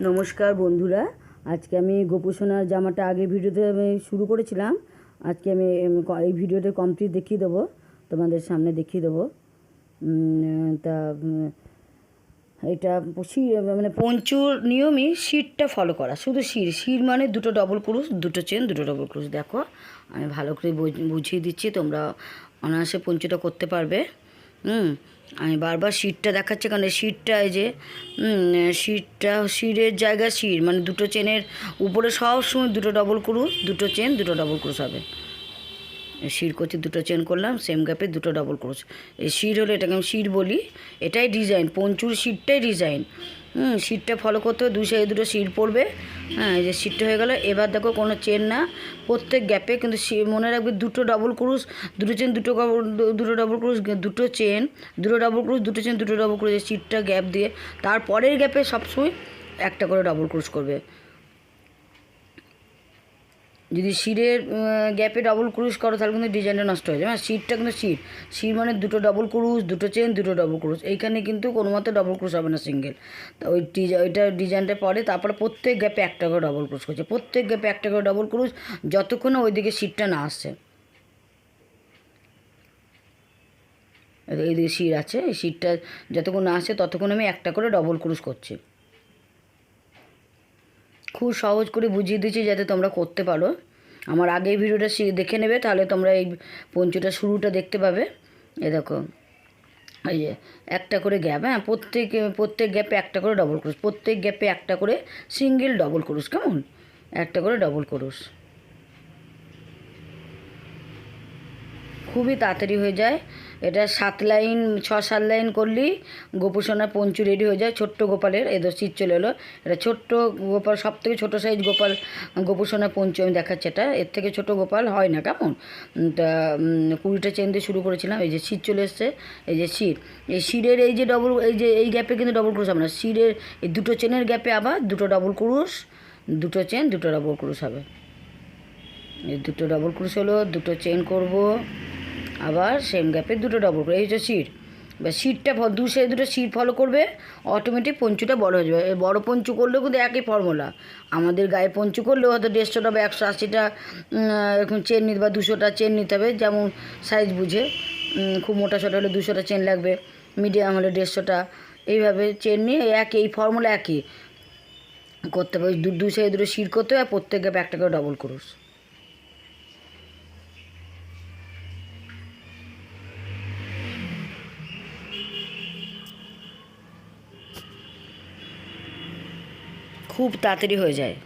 নমস্কার বন্ধুরা। আজকে আমি গোপুসোনার জামাটা আগে ভিডিওতে আমি শুরু করেছিলাম। আজকে আমি এই ভিডিওতে কমপ্লিট দেখিয়ে দেবো, তোমাদের সামনে দেখিয়ে দেবো। তা এটা মানে পঞ্চুর নিয়মই শিরটা ফলো করা। শুধু শির শির মানে দুটো ডবল ক্রুশ দুটো চেন দুটো ডবল ক্রুশ দেখো। আমি ভালো করে বুঝ- বুঝিয়ে দিচ্ছি, তোমরা অনায়াসে পঞ্চুটা করতে পারবে। হুম আমি বারবার শিটটা দেখাচ্ছি, কারণ শিটটা এই যে শিটটা শিরের জায়গায় শির মানে দুটো চেনের উপরে সব সময় দুটো ডবল করু, দুটো চেন দুটো ডবল ক্রুশ হবে। শির করছি, দুটো চেন করলাম সেম গ্যাপে দুটো ডবল ক্রোশ এই শির হলে এটাকে আমি শির বলি, এটাই ডিজাইন পঞ্চুর শিরটাই ডিজাইন হুম সিটটা ফলো করতে হবে, দু সাইডে দুটো সিট পড়বে। হ্যাঁ যে সিটটা হয়ে গেল, এবার দেখো কোনো চেন না, প্রত্যেক গ্যাপে কিন্তু মনে রাখবে দুটো ডবল ক্রুশ দুটো চেন দুটো দুটো ডবল ক্রুশ দুটো চেন দুটো ডবল ক্রুশ দুটো চেন দুটো ডবল ক্রুশ সিটটা গ্যাপ দিয়ে, তারপরের গ্যাপে সবসময় একটা করে ডবল ক্রুশ করবে। যদি শিরের গ্যাপে ডবল ক্রুশ করো, তাহলে কিন্তু ডিজাইনটা নষ্ট হয়ে যাবে। হ্যাঁ শিরটা কিন্তু শির। শির মানে দুটো ডবল ক্রুশ, দুটো চেন দুটো ডবল ক্রুশ। এইখানে কিন্তু কোনো মতে ডবল ক্রুশ হবে না সিঙ্গেল তো ওই ওইটা ডিজাইনটা পরে তারপরে প্রত্যেক গ্যাপে একটা করে ডবল ক্রুশ করছে। প্রত্যেক গ্যাপে একটা করে ডবল ক্রুশ, যতক্ষণ ওইদিকে শিরটা না আসছে। এই- এইদিকে শির আছে, এই শিরটা যতক্ষণ না আসছে, ততক্ষণ আমি একটা করে ডবল ক্রুশ করছি। খুব সহজ করে বুঝিয়ে দিচ্ছি যাতে তোমরা করতে পারো। আমার আগে ভিডিওটা দেখে নেবে, তাহলে তোমরা এই পঞ্চুটা শুরুটা দেখতে পাবে। এ দেখো, এই যে একটা করে গ্যাপ হ্যাঁ প্রত্যেক প্রত্যেক গ্যাপে একটা করে ডবল করুস প্রত্যেক গ্যাপে একটা করে সিঙ্গেল ডবল করুস কেমন? একটা করে ডবল ক্রুশ খুবই তাড়াতাড়ি হয়ে যায়। এটা সাত লাইন, ছ, সাত লাইন করলেই গোপুসোনার পঞ্চু রেডি হয়ে যায়, ছোট্ট গোপালের। এদের শীত চলে এলো। এটা ছোট্ট গোপাল সব থেকে ছোটো সাইজ গোপাল গোপুসোনার পঞ্চু, আমি দেখাচ্ছি এটা। এর থেকে ছোট গোপাল হয় না, কেমন? তা কুড়িটা চেন দিয়ে শুরু করেছিলাম। এই যে শীত চলে এসছে, এই যে শির এই শিরের এই যে ডবল এই যে, এই গ্যাপে কিন্তু ডবল ক্রুশ হবে না। শিরের এই দুটো চেনের গ্যাপে আবার দুটো ডবল ক্রুশ দুটো চেন দুটো ডবল ক্রুশ হবে। এই দুটো ডবল ক্রুশ হলো, দুটো চেন করব। আবার সেম গ্যাপে দুটো ডবল করে, এই হচ্ছে শির বা ফ- দু সাইডে দুটো শির ফলো করবে অটোমেটিক পঞ্চুটা বড় হয়ে যাবে। বড় পঞ্চু করলেও কিন্তু একই ফর্মুলা আমাদের গায়ে পঞ্চু করলেও হয়তো দেড়শোটা বা একশো আশিটা এরকম চেন নিতে বা দুশোটা চেন নিতে হবে, যেমন সাইজ বুঝে। খুব মোটা ছোটো হলে দুশোটা চেন লাগবে মিডিয়াম হলে দেড়শোটা। এইভাবে চেন নিয়ে এক এই ফর্মুলা একই। করতে হবে দু দু সাইডে দুটো শির করতে হবে আর প্রত্যেক গ্যাপে একটা করে ডবল ক্রুশ খুব তাড়াতাড়ি হয়ে যায়।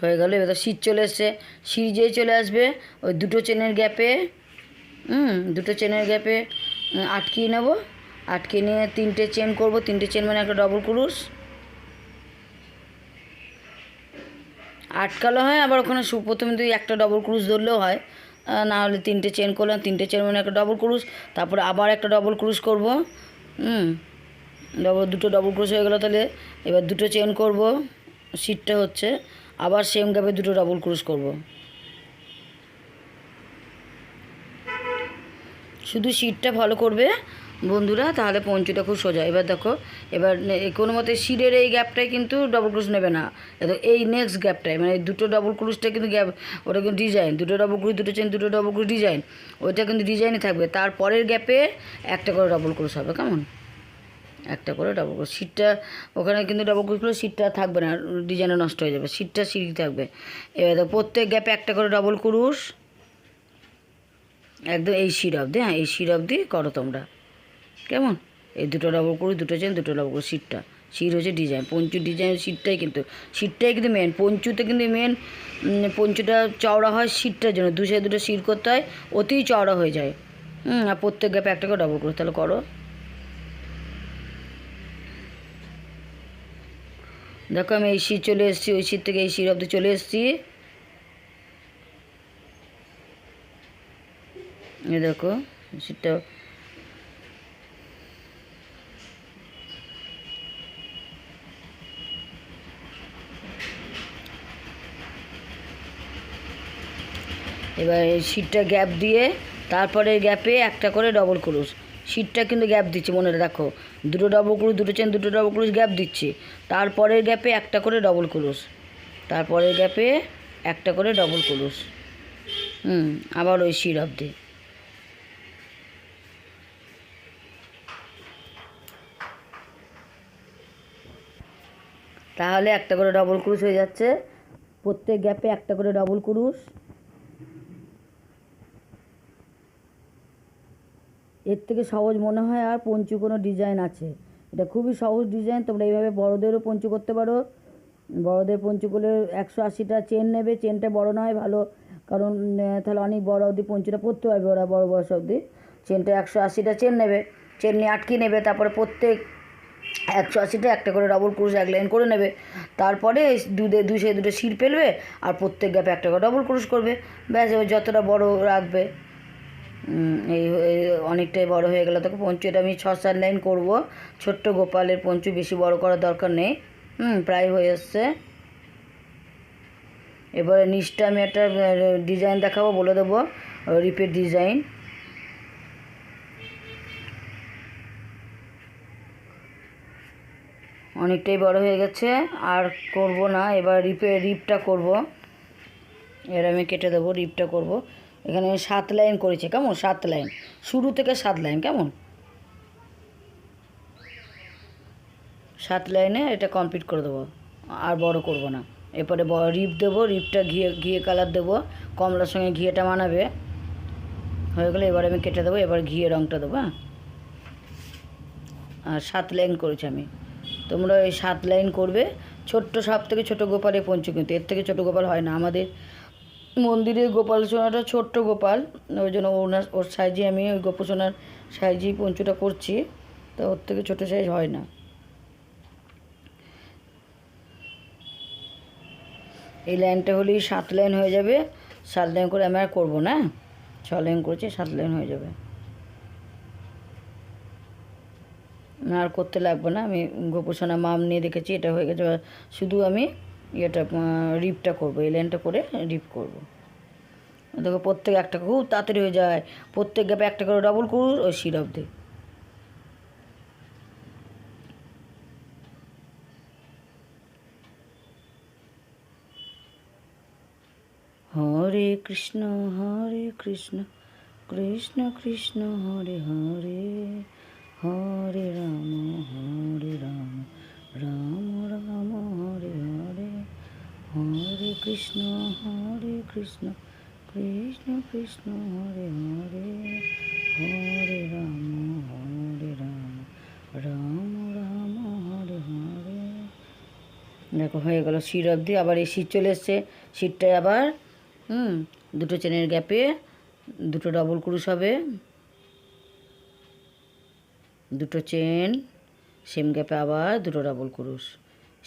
হয়ে গেল, এবার শীত চলে এসছে। যেই চলে আসবে, ওই দুটো চেনের গ্যাপে, হুম, দুটো চেনের গ্যাপে আটকিয়ে নেব। আটকে নিয়ে তিনটে চেন করব, তিনটে চেন মানে একটা ডবল ক্রুশ আটকালো হয়, আবার ওখানে প্রথমে তুই একটা ডবল ক্রুশ ধরলেও হয়। না হলে তিনটে চেন করলাম, তিনটে চেন মানে একটা ডবল ক্রুশ তারপরে আবার একটা ডবল ক্রুশ করব। হুম ডবল দুটো ডবল ক্রুশ হয়ে গেলো তাহলে, এবার দুটো চেন করব সিটটা হচ্ছে, আবার সেম গ্যাপে দুটো ডবল ক্রুশ করব। শুধু সিটটা ভালো করবে বন্ধুরা, তাহলে পঞ্চুটা খুব সোজা। এবার দেখো, এবার কোনো মতে শিরের এই গ্যাপটাই কিন্তু ডবল ক্রুশ নেবে না। এই নেক্সট গ্যাপটাই মানে দুটো ডবল ক্রুশটা কিন্তু গ্যাপ, ওটা কিন্তু ডিজাইন দুটো ডবল ক্রুশ দুটো চেন দুটো ডবল ক্রুশ ডিজাইন ওইটা কিন্তু ডিজাইনই থাকবে। তারপরের গ্যাপে একটা করে ডবল ক্রুশ হবে, কেমন? একটা করে ডবল ক্রুশ সিটটা, ওখানে কিন্তু ডবল ক্রুশ করলে সিটটা থাকবে না ডিজাইনটা নষ্ট হয়ে যাবে। সিটটা সিঁড়ি থাকবে। এবার দেখো, প্রত্যেক গ্যাপে একটা করে ডবল ক্রুশ একদম এই শির অবধি হ্যাঁ এই শির অবধি করো তোমরা। কেমন? এই দুটো ডবল করে দুটো চেন দুটো ডবল করে সিটটা সিট হচ্ছে ডিজাইন পঞ্চু ডিজাইন সিটটাই কিন্তু সিটটাই কিন্তু মেন পঞ্চুতে কিন্তু মেন পঞ্চুটা চওড়া হয় সিটটার জন্য। দু সাইড দুটো সিট করতে হয় অতিই চওড়া হয়ে যায়। হুম, আর প্রত্যেক গ্যাপে একটা করে ডবল করে। তাহলে করো। দেখো আমি এই সিট চলে এসেছি, ওই সিট থেকে এই সিট অবধি চলে এসেছি। দেখো শিরটা এবার শিটটা গ্যাপ দিয়ে তারপরে গ্যাপে একটা করে ডবল ক্রুশ সিটটা কিন্তু গ্যাপ দিচ্ছে, মনে রাখো। দুটো ডবল ক্রুশ দুটো চেন দুটো ডবল ক্রুশ গ্যাপ দিচ্ছে। তারপরের গ্যাপে একটা করে ডবল ক্রুশ তারপরের গ্যাপে একটা করে ডবল ক্রুশ হুম, আবার ওই শির অবধি তাহলে একটা করে ডবল ক্রুশ হয়ে যাচ্ছে। প্রত্যেক গ্যাপে একটা করে ডবল ক্রুশ এর থেকে সহজ মনে হয় আর পঞ্চু কোনো ডিজাইন আছে। এটা খুবই সহজ ডিজাইন তোমরা এইভাবে বড়োদেরও পঞ্চু করতে পারো। বড়োদের পঞ্চু করলে একশো আশিটা চেন নেবে চেনটা বড় নয় ভালো। কারণ তাহলে অনেক বড় অবধি পঞ্চুটা পরতে পারবে ওরা, বড় বয়স অবধি। চেনটা একশো আশিটা চেন নেবে চেন নিয়ে আটকে নেবে, তারপরে প্রত্যেক একশো আশিটা একটা করে ডবল ক্রুশ এক লাইন করে নেবে। তারপরে দুধে সাইডে দুটো শির ফেলবে আর প্রত্যেক গ্যাপে একটা করে ডবল ক্রুশ করবে। ব্যাস, এবার যতটা বড় রাখবে। এই অনেকটাই বড় হয়ে গেল। তখন পঞ্চু, এটা আমি ছ সাত লাইন করব। ছোট্ট গোপালের পঞ্চু বেশি বড় করার দরকার নেই। হুম, প্রায় হয়ে এসছে। এবারে নিচটা আমি একটা ডিজাইন দেখাবো, বলে দেবো। রিপের ডিজাইন অনেকটাই বড় হয়ে গেছে, আর করব না। এবার রিপে রিপটা করব। এর আমি কেটে দেবো রিপটা করব। এখানে সাত লাইন করেছি, কেমন? সাত লাইন। শুরু থেকে সাত লাইন, কেমন? সাত লাইনে এটা কমপ্লিট করে দেবো। আর বড় করব না। এরপরে রিপ দেবো রিপটা ঘিয়ে ঘিয়ে কালার দেবো। কমলার সঙ্গে ঘিয়েটা মানাবে। হয়ে গেলে এবার আমি কেটে দেবো, এবার ঘিয়ে রঙটা দেবো হ্যাঁ? আর সাত লাইন করেছি আমি। তোমরা ওই সাত লাইন করবে। ছোট্ট সব থেকে ছোটো গোপালে পঞ্চু কিন্তু এর থেকে ছোটো গোপাল হয় না আমাদের। মন্দিরের গোপাল সোনাটা ছোট্ট গোপাল। ওই জন্য ওনার ওর সাইজে আমি ওই গোপসোনার সাইজেই পঞ্চুটা করছি। তো ওর থেকে ছোটো সাইজ হয় না। এই লাইনটা হলেই সাত লাইন হয়ে যাবে। সাত লাইন করে আমি আর করব না। ছ লাইন করেছি, সাত লাইন হয়ে যাবে। না আর করতে লাগবে না। আমি গোপোষণা মাম নিয়ে রেখেছি এটা হয়ে গেছে। শুধু আমি ইয়েটা রিপটা করব, এই লাইনটা করে রিপ করব। দেখো প্রত্যেক একটা খুব তাড়াতাড়ি হয়ে যায়। প্রত্যেক গ্যাপে একটা করে ডবল করুন, ওই সিরপ দিয়ে হরে কৃষ্ণ হরে কৃষ্ণ কৃষ্ণ কৃষ্ণ, হরে হরে হরে রাম হরে রাম রাম রাম। হরে কৃষ্ণ হরে কৃষ্ণ কৃষ্ণ কৃষ্ণ, হরে হরে হরে রাম হরে রাম রাম রাম, হরে হরে। দেখো, হয়ে গেল শির অবধি, আবার এই শির চলে এসছে। শিরটায় আবার, হুম, দুটো চেনের গ্যাপে দুটো ডবল ক্রুশ হবে। দুটো চেন সেম গ্যাপে আবার দুটো ডবল ক্রুশ।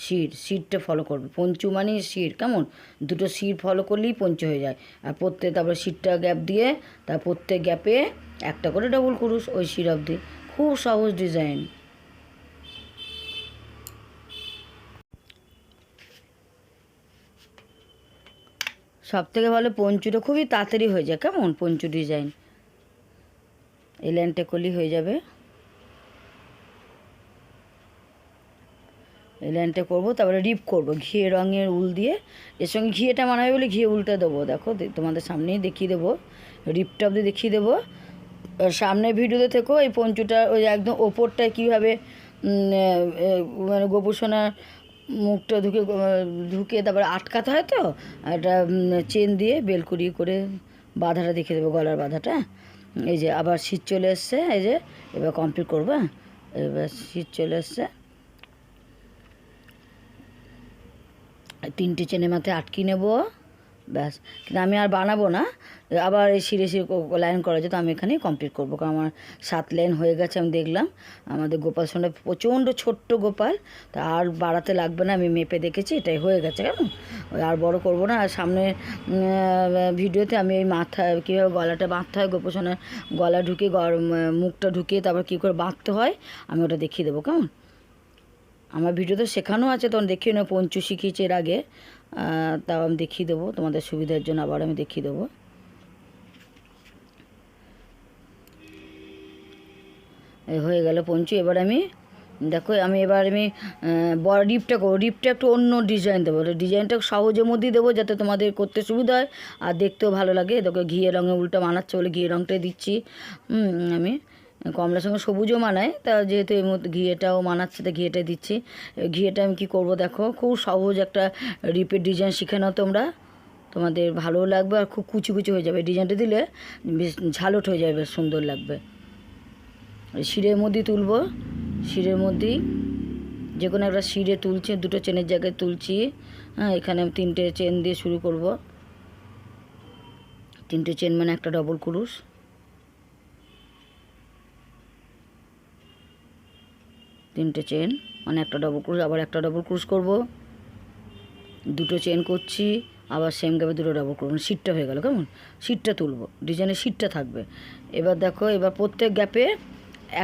শির, শিরটা ফলো করবে। পঞ্চু মানে শির, কেমন? দুটো শির ফলো করলেই পঞ্চু হয়ে যায়। আর প্রত্যেক, তারপরে শিরটা গ্যাপ দিয়ে, তার প্রত্যেক গ্যাপে একটা করে ডবল ক্রুশ ওই শির অবধি। খুব সহজ ডিজাইন সব থেকে ভালো পঞ্চুটা খুবই তাড়াতাড়ি হয়ে যায়, কেমন? পঞ্চু ডিজাইন এই লাইনটা করলেই হয়ে যাবে। এই লাইনটা করব, তারপরে রিপ করব, ঘিয়ে রঙের উল দিয়ে। এর সঙ্গে ঘিয়েটা মানাবে বলে ঘিয়ে উলটা দেবো, দেখো তোমাদের সামনেই দেখিয়ে দেবো রিপটা অব্দি দেখিয়ে দেবো। সামনের ভিডিওতে থেকো এই পঞ্চুটা ওই একদম ওপরটায় কীভাবে মানে গোপুসোনার মুখটা ঢুকে ঢুকে তারপরে আটকাতে হয় তো একটা চেন দিয়ে বেলকুড়ি করে বাধাটা দেখিয়ে দেবো, গলার বাধাটা। এই যে আবার শীত চলে এসছে, এই যে এবার কমপ্লিট করব হ্যাঁ? এবার শীত চলে এসছে। তিনটে চেনে মাথায় আটকে নেব। ব্যাস, কিন্তু আমি আর বানাবো না। আবার এই সিঁড়ে সিঁড়ে লাইন করা যেত আমি এখানেই কমপ্লিট করব। কারণ আমার সাত লাইন হয়ে গেছে, আমি দেখলাম। আমাদের গোপাল সোনা প্রচণ্ড ছোট্ট গোপাল, তা আর বাড়াতে লাগবে না, আমি মেপে দেখেছি, এটাই হয়ে গেছে ওই আর বড় করব না। আর সামনে ভিডিওতে আমি এই মাথা, কীভাবে গলাটা বাঁধতে হয়, গোপাল গোপোষণার গলা ঢুকিয়ে মুখটা ঢুকিয়ে তারপর কী করে বাঁধতে হয়, আমি ওটা দেখিয়ে দেবো, কেমন? আমার ভিডিওতে শেখানো আছে, তখন দেখিয়ে নেব পঞ্চু শিখিয়েছে এর আগে। তাও আমি দেখিয়ে দেবো, তোমাদের সুবিধার জন্য আবার আমি দেখিয়ে দেবো। হয়ে গেল পঞ্চু, এবার আমি, দেখো, আমি এবার আমি বড় ডিপটা করব। ডিপটা একটু অন্য ডিজাইন দেবো ডিজাইনটা সহজের মধ্যেই দেবো, যাতে তোমাদের করতে সুবিধা হয়, আর দেখতেও ভালো লাগে। দেখো ঘিয়ে রঙে উল্টা বানাচ্ছে বলে ঘিয়ে রঙটা দিচ্ছি। আমি কমলার সঙ্গে সবুজও মানায়, তা যেহেতু এর মধ্যে ঘিয়েটাও মানাচ্ছে, তা ঘিয়েটাই দিচ্ছি। ঘিয়েটা আমি কি করব দেখো? খুব সহজ একটা রিপের ডিজাইন শিখে নাও তোমরা। তোমাদের ভালোও লাগবে আর খুব কুচি কুচি হয়ে যাবে। ডিজাইনটা দিলে বেশ ঝালট হয়ে যাবে সুন্দর লাগবে। শিরের মধ্যেই তুলবো। শিরের মধ্যেই যে কোনো একটা শিরে তুলছি, দুটো চেনের জায়গায় তুলছি। হ্যাঁ এখানে তিনটে চেন দিয়ে শুরু করব। তিনটে চেন মানে একটা ডবল ক্রুশ। তিনটে চেন মানে একটা ডবল ক্রুশ আবার একটা ডবল ক্রুশ করব। দুটো চেন করছি, আবার সেম গ্যাপে দুটো ডবল করব সিটটা হয়ে গেল, কেমন? সিটটা তুলবো ডিজাইনের সিটটা থাকবে। এবার দেখো, এবার প্রত্যেক গ্যাপে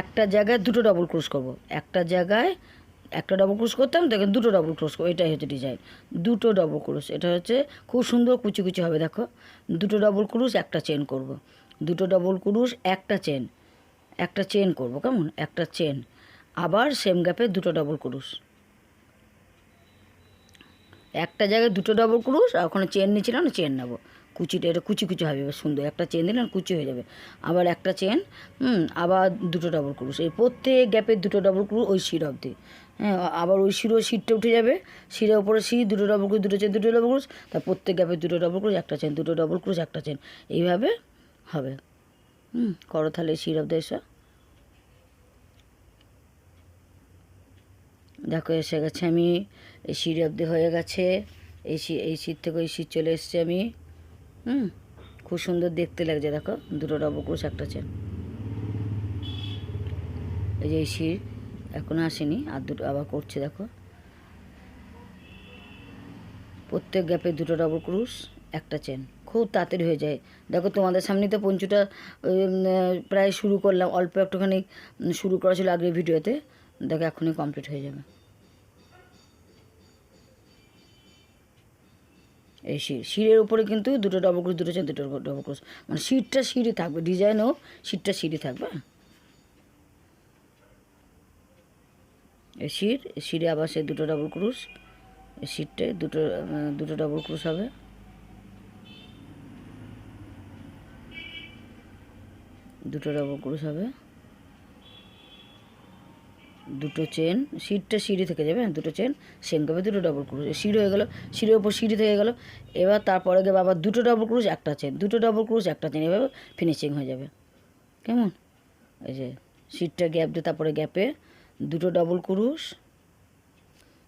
একটা জায়গায় দুটো ডবল ক্রুশ করব। একটা জায়গায় একটা ডবল ক্রুশ করতাম, দেখেন দুটো ডবল ক্রুশ করব, এটাই হচ্ছে ডিজাইন দুটো ডবল ক্রুশ এটা হচ্ছে খুব সুন্দর কুচি কুচি হবে, দেখো। দুটো ডবল ক্রুশ একটা চেন করব। দুটো ডবল ক্রুশ একটা চেন একটা চেন করব, কেমন? একটা চেন আবার সেম গ্যাপে দুটো ডবল ক্রুশ একটা জায়গায় দুটো ডবল ক্রুশ আর ওখানে চেন নিয়েছিলাম, না চেন নেব। কুচিটা এটা কুচি কুচি হবে, এবার সুন্দর। একটা চেন দিলে কুচি হয়ে যাবে। আবার একটা চেন হুম, আবার দুটো ডবল ক্রুশ এই প্রত্যেক গ্যাপে দুটো ডবল ক্রুশ ওই শির অবধি। হ্যাঁ আবার ওই শিরও শিরটা উঠে যাবে। শিরের ওপরে শির দুটো ডবল ক্রুশ দুটো চেন দুটো ডবল ক্রুশ তার প্রত্যেক গ্যাপে দুটো ডবল ক্রুশ একটা চেন দুটো ডবল ক্রুশ একটা চেন এইভাবে হবে। হুম, করো তাহলে শির অব্দি এসো। দেখো, এসে গেছে আমি। এই সিঁড়ি অবধি হয়ে গেছে। এই সি, এই সিট থেকে ওই সিট চলে এসছে আমি। হুম? খুব সুন্দর দেখতে লাগছে, দেখো। দুটো ডবল ক্রুশ একটা চেন এই যে এই সিট এখনও আসেনি, আর দুটো আবার করছে, দেখো। প্রত্যেক গ্যাপে দুটো ডবল ক্রুশ একটা চেন। খুব তাড়াতাড়ি হয়ে যায়। দেখো, তোমাদের সামনে তো পঞ্চুটা প্রায় শুরু করলাম। অল্প একটুখানি শুরু করা ছিল আগের ভিডিওতে। দেখো, এখনই কমপ্লিট হয়ে যাবে। এই শির শিরের উপরে কিন্তু দুটো ডবল ক্রুশ দুটো চেন দুটো ডবল ক্রুশ মানে শিরটা সিঁড়ি থাকবে ডিজাইনও শিরটা সিঁড়ি থাকবে এই শির এই শিরে আবার সে দুটো ডবল ক্রুশ এই শিরটায় দুটো দুটো ডবল ক্রুশ হবে। দুটো ডবল ক্রুশ হবে। দুটো চেন সিটটা সিঁড়ি থেকে যাবে হ্যাঁ, দুটো চেন সেম করবে দুটো ডবল ক্রুশ সিঁড়ি হয়ে গেলো সিঁড়ির ওপর সিঁড়ি থেকে গেলো এবার তারপরে গিয়ে আবার দুটো ডবল ক্রুশ একটা চেন দুটো ডবল ক্রুশ একটা চেন এভাবে ফিনিশিং হয়ে যাবে কেমন? এই যে সিটটা গ্যাপ দিয়ে তারপরে গ্যাপে দুটো ডবল ক্রুশ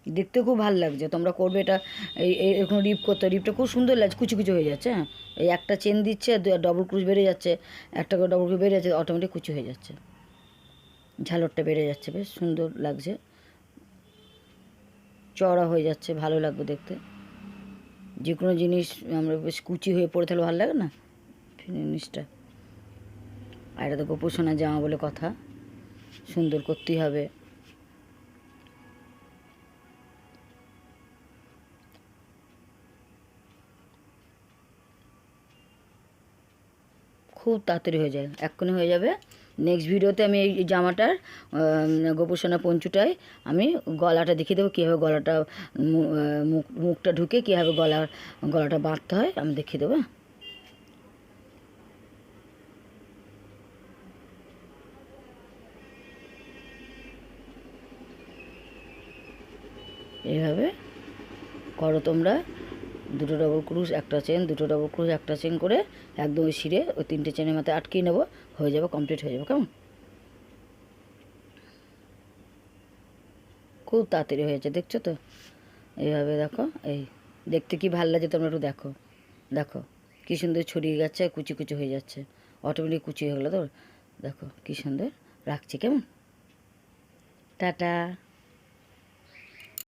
দেখতে খুব ভালো লাগছে তোমরা করবে এটা এই এরকম রিপ করতে রিপটা খুব সুন্দর লাগছে কুচি কুচি হয়ে যাচ্ছে হ্যাঁ এই একটা চেন দিচ্ছে ডবল ক্রুশ বেড়ে যাচ্ছে একটা করে ডবল ক্রুশ বেড়ে যাচ্ছে অটোমেটিক কুচি হয়ে যাচ্ছে। ঝালরটা বেড়ে যাচ্ছে, বেশ সুন্দর লাগছে। চড়া হয়ে যাচ্ছে, ভালো লাগবে দেখতে। যে কোনো জিনিস আমরা বেশ কুচি হয়ে পড়ে তাহলে ভালো লাগে না? জিনিসটা আর এটা তো গোপোষণা জামা বলে কথা। সুন্দর করতেই হবে। খুব তাড়াতাড়ি হয়ে যায়, এক্ষুনি হয়ে যাবে। নেক্সট ভিডিওতে আমি এই জামাটার গোপোষণা পঞ্চুটায় আমি গলাটা দেখিয়ে দেবো, কীভাবে গলাটা মুখ, মুখটা ঢুকে কীভাবে গলা, গলাটা বাঁধতে হয়, আমি দেখিয়ে দেবো হ্যাঁ? এইভাবে করো তোমরা দুটো ডবল ক্রুশ একটা চেন দুটো ডবল ক্রুশ একটা চেন করে একদম ওই শিরে ওই তিনটে চেনের মাথায় আটকিয়ে নেব, হয়ে যাবে কমপ্লিট হয়ে যাবে, কেমন? খুব তাড়াতাড়ি হয়েছে দেখছ তো? এইভাবে দেখো, এই দেখতে কি ভালো লাগছে তোমরা একটু দেখো দেখো, কী সুন্দর ছড়িয়ে যাচ্ছে কুচি কুচি হয়ে যাচ্ছে অটোমেটিক কুচি হয়ে গেলো তো দেখো কী সুন্দর রাখছি, কেমন? টাটা।